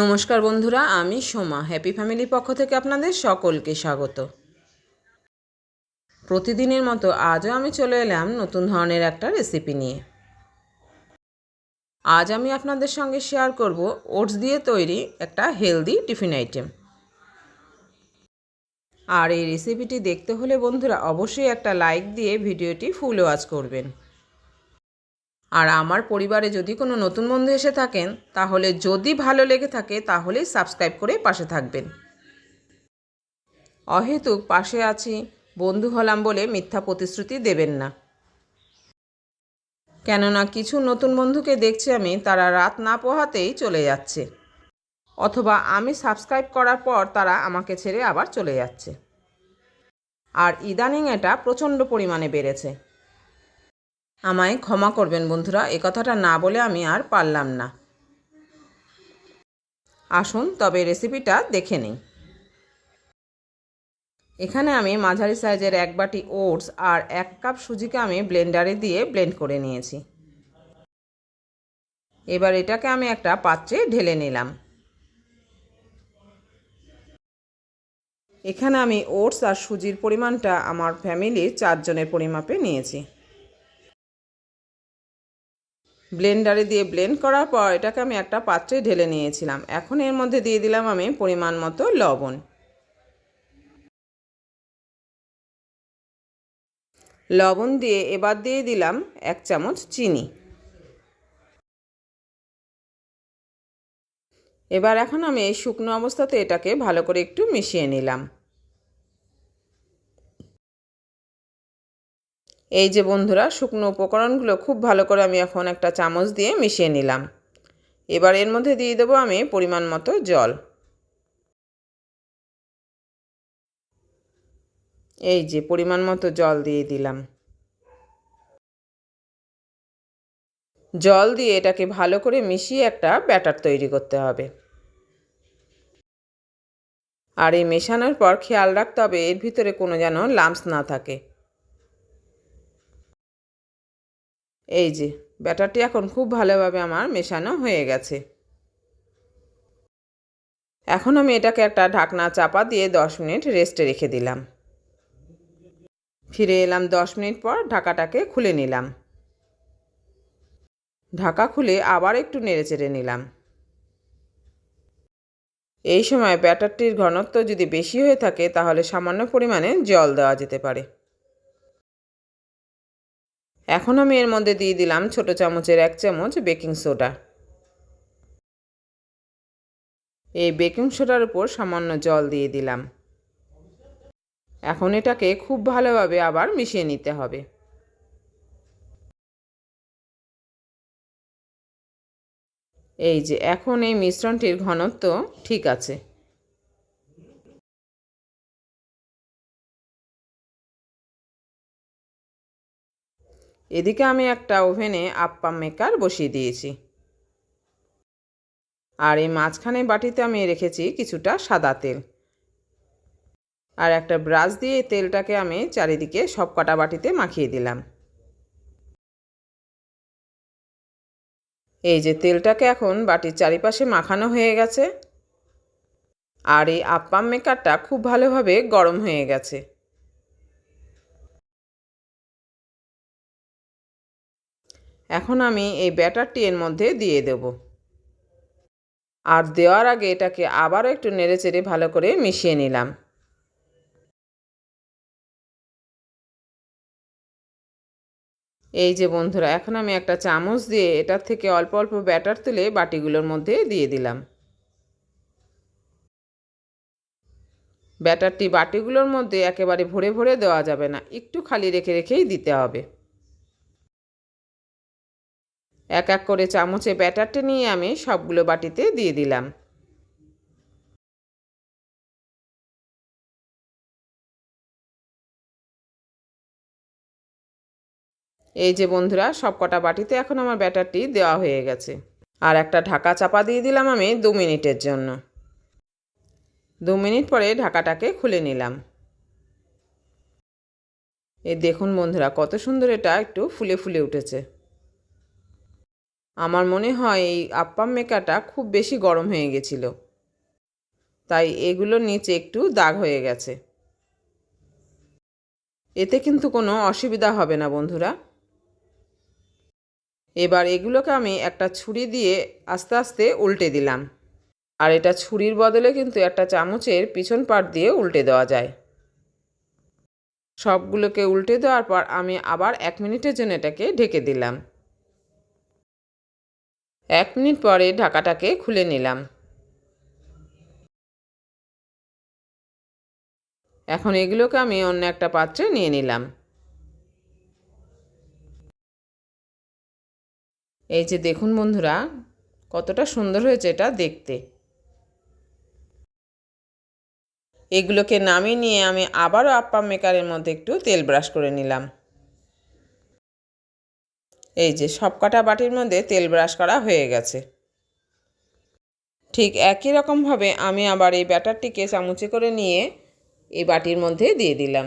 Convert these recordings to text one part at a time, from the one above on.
নমস্কার বন্ধুরা, আমি সোমা। হ্যাপি ফ্যামিলির পক্ষ থেকে আপনাদের সকলকে স্বাগত। প্রতিদিনের মতো আজও আমি চলে এলাম নতুন ধরনের একটা রেসিপি নিয়ে। আজ আমি আপনাদের সঙ্গে শেয়ার করব ওটস দিয়ে তৈরি একটা হেলদি টিফিন আইটেম আর এই রেসিপিটি দেখতে হলে বন্ধুরা, অবশ্যই একটা লাইক দিয়ে ভিডিওটি ফুল ওয়াচ করবেন। আর আমার পরিবারে যদি কোনো নতুন বন্ধু এসে থাকেন, তাহলে যদি ভালো লেগে থাকে, তাহলেই সাবস্ক্রাইব করে পাশে থাকবেন। অহেতুক পাশে আছি, বন্ধু হলাম বলে মিথ্যা প্রতিশ্রুতি দেবেন না। কেননা কিছু নতুন বন্ধুকে দেখছি আমি, তারা রাত না পোহাতেই চলে যাচ্ছে। অথবা আমি সাবস্ক্রাইব করার পর তারা আমাকে ছেড়ে আবার চলে যাচ্ছে। আর ইদানিং এটা প্রচণ্ড পরিমাণে বেড়েছে। আমায় ক্ষমা করবেন বন্ধুরা, এ কথাটা না বলে আমি আর পারলাম না। আসুন, তবে রেসিপিটা দেখে নিই। এখানে আমি মাঝারি সাইজের এক বাটি ওটস আর এক কাপ সুজিকে আমি ব্লেন্ডারে দিয়ে ব্লেন্ড করে নিয়েছি। এবার এটাকে আমি একটা পাত্রে ঢেলে নিলাম। এখানে আমি ওটস আর সুজির পরিমাণটা আমার ফ্যামিলির চারজনের পরিমাপে নিয়েছি। ব্লেন্ডারে দিয়ে ব্লেন্ড করার পর এটাকে আমি একটা পাত্রে ঢেলে নিয়েছিলাম। এখন এর মধ্যে দিয়ে দিলাম আমি পরিমাণ মতো লবণ। লবণ দিয়ে এবার দিয়ে দিলাম এক চামচ চিনি। এবার এখন আমি এই শুকনো অবস্থাতে এটাকে ভালো করে একটু মিশিয়ে নিলাম। এই যে বন্ধুরা, শুকনো উপকরণগুলো খুব ভালো করে আমি এখন একটা চামচ দিয়ে মিশিয়ে নিলাম। এবার এর মধ্যে দিয়ে দেবো আমি পরিমাণ মতো জল। এই যে পরিমাণ মতো জল দিয়ে দিলাম। জল দিয়ে এটাকে ভালো করে মিশিয়ে একটা ব্যাটার তৈরি করতে হবে। আর এই মেশানোর পর খেয়াল রাখতে হবে এর ভিতরে কোনো যেন লাম্পস না থাকে। এই যে, ব্যাটারটি এখন খুব ভালোভাবে আমার মেশানো হয়ে গেছে। এখন আমি এটাকে একটা ঢাকনা চাপা দিয়ে দশ মিনিট রেস্টে রেখে দিলাম। ফিরে এলাম দশ মিনিট পর ঢাকাটাকে খুলে নিলাম। ঢাকা খুলে আবার একটু নেড়েচেড়ে নিলাম। এই সময় ব্যাটারটির ঘনত্ব যদি বেশি হয়ে থাকে, তাহলে সামান্য পরিমাণে জল দেওয়া যেতে পারে। এখন আমি এর মধ্যে দিয়ে দিলাম ছোট চামচের এক চামচ বেকিং সোডা। এই বেকিং সোডার উপর সামান্য জল দিয়ে দিলাম। এখন এটাকে খুব ভালোভাবে আবার মিশিয়ে নিতে হবে। এই যে, এখন এই মিশ্রণটির ঘনত্ব ঠিক আছে। এদিকে আমি একটা ওভেনে আপ্পা মেকার বসিয়ে দিয়েছি। আর এই মাঝখানে বাটিতে আমি রেখেছি কিছুটা সাদা তেল। আর একটা ব্রাশ দিয়ে তেলটাকে আমি চারিদিকে সব কটা বাটিতে মাখিয়ে দিলাম। এই যে তেলটাকে এখন বাটির চারিপাশে মাখানো হয়ে গেছে। আর এই আপ্পাম মেকারটা খুব ভালোভাবে গরম হয়ে গেছে। এখন আমি এই ব্যাটারটি এর মধ্যে দিয়ে দেব। আর দেওয়ার আগে এটাকে আবারও একটু নেড়েচেড়ে ভালো করে মিশিয়ে নিলাম। এই যে বন্ধুরা, এখন আমি একটা চামচ দিয়ে এটার থেকে অল্প অল্প ব্যাটার তুলে বাটিগুলোর মধ্যে দিয়ে দিলাম। ব্যাটারটি বাটিগুলোর মধ্যে একেবারে ভরে ভরে দেওয়া যাবে না, একটু খালি রেখে রেখেই দিতে হবে। এক এক করে চামচে ব্যাটারটা নিয়ে আমি সবগুলো বাটিতে দিয়ে দিলাম। এই যে বন্ধুরা সব কটা বাটিতে এখন আমার ব্যাটারটি দেওয়া হয়ে গেছে। আর একটা ঢাকা চাপা দিয়ে দিলাম আমি দু মিনিটের জন্য। দু মিনিট পরে ঢাকাটাকে খুলে নিলাম। এই দেখুন বন্ধুরা, কত সুন্দর এটা একটু ফুলে ফুলে উঠেছে। আমার মনে হয় এই আপ্পাম মেকাটা খুব বেশি গরম হয়ে গেছিল। তাই এগুলোর নিচে একটু দাগ হয়ে গেছে। এতে কিন্তু কোনো অসুবিধা হবে না, বন্ধুরা। এবার এগুলোকে আমি একটা ছুরি দিয়ে আস্তে আস্তে উল্টে দিলাম। আর এটা ছুরির বদলে কিন্তু একটা চামচের পিছন পাট দিয়ে উল্টে দেওয়া যায়। সবগুলোকে উল্টে দেওয়ার পর আমি আবার এক মিনিটের জন্য এটাকে ঢেকে দিলাম। এক মিনিট পরে ঢাকাটাকে খুলে নিলাম। এখন এগুলোকে আমি অন্য একটা পাত্রে নিয়ে নিলাম। এই যে দেখুন বন্ধুরা, কতটা সুন্দর হয়েছে এটা দেখতে। এগুলোকে নামিয়ে নিয়ে আমি আবারও আপ্পাম মেকারের মধ্যে একটু তেল ব্রাশ করে নিলাম। এই যে সব কটা বাটির মধ্যে তেল ব্রাশ করা হয়ে গেছে। ঠিক একই রকমভাবে আমি আবার এই ব্যাটারটিকে চামচে করে নিয়ে এই বাটির মধ্যে দিয়ে দিলাম।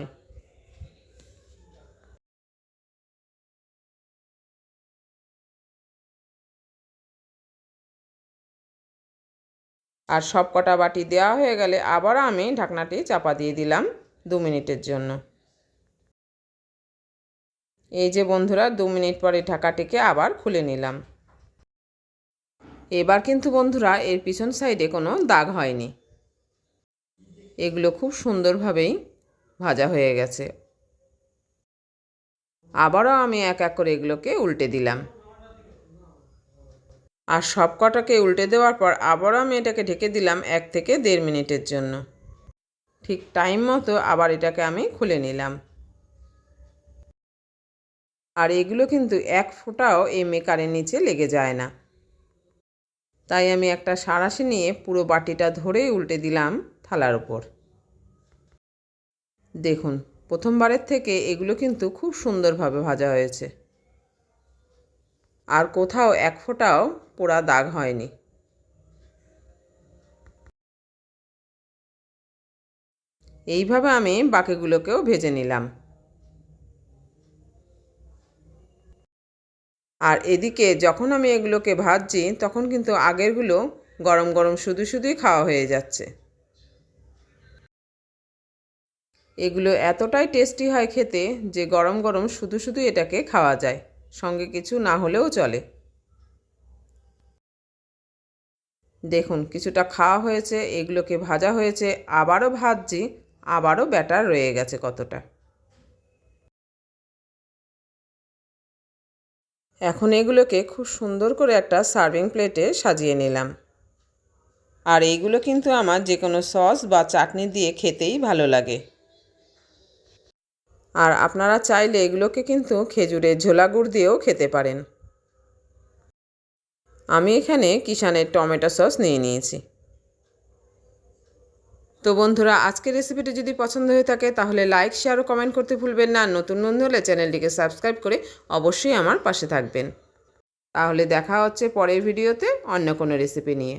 আর সব কটা বাটি দেওয়া হয়ে গেলে আবার আমি ঢাকনাটি চাপা দিয়ে দিলাম দু মিনিটের জন্য। এই যে বন্ধুরা, দু মিনিট পরে ঢাকাটিকে আবার খুলে নিলাম। এবার কিন্তু বন্ধুরা, এর পিছন সাইডে কোনো দাগ হয়নি। এগুলো খুব সুন্দরভাবেই ভাজা হয়ে গেছে। আবারও আমি এক এক করে এগুলোকে উল্টে দিলাম। আর সব কটাকে উল্টে দেওয়ার পর আবারও আমি এটাকে ঢেকে দিলাম এক থেকে দেড় মিনিটের জন্য। ঠিক টাইম মতো আবার এটাকে আমি খুলে নিলাম। আর এগুলো কিন্তু এক ফোঁটাও এই মেকারের নিচে লেগে যায় না। তাই আমি একটা সাঁড়াশি নিয়ে পুরো বাটিটা ধরেই উল্টে দিলাম থালার উপর। দেখুন, প্রথমবারের থেকে এগুলো কিন্তু খুব সুন্দরভাবে ভাজা হয়েছে। আর কোথাও এক ফোঁটাও পোড়া দাগ হয়নি। এইভাবে আমি বাকিগুলোকেও ভেজে নিলাম। আর এদিকে যখন আমি এগুলোকে ভাজছি, তখন কিন্তু আগেরগুলো গরম গরম শুধু শুধুই খাওয়া হয়ে যাচ্ছে। এগুলো এতটাই টেস্টি হয় খেতে যে গরম গরম শুধু শুধু এটাকে খাওয়া যায়, সঙ্গে কিছু না হলেও চলে। দেখুন, কিছুটা খাওয়া হয়েছে, এগুলোকে ভাজা হয়েছে, আবারও ভাজছি, আবারও ব্যাটার রয়ে গেছে কতটা। এখন এগুলোকে খুব সুন্দর করে একটা সার্ভিং প্লেটে সাজিয়ে নিলাম। আর এইগুলো কিন্তু আমার যে কোনো সস বা চাটনি দিয়ে খেতেই ভালো লাগে। আর আপনারা চাইলে এগুলোকে কিন্তু খেজুরের ঝোলা গুড় দিয়েও খেতে পারেন। আমি এখানে কিষানের টমেটো সস নিয়ে নিয়েছি। তো বন্ধুরা, আজকের রেসিপিটি যদি পছন্দ হয়ে থাকে, তাহলে লাইক শেয়ার ও কমেন্ট করতে ভুলবেন না। নতুন বন্ধু হলে চ্যানেলটিকে সাবস্ক্রাইব করে অবশ্যই আমার পাশে থাকবেন। তাহলে দেখা হচ্ছে পরের ভিডিওতে অন্য কোনো রেসিপি নিয়ে।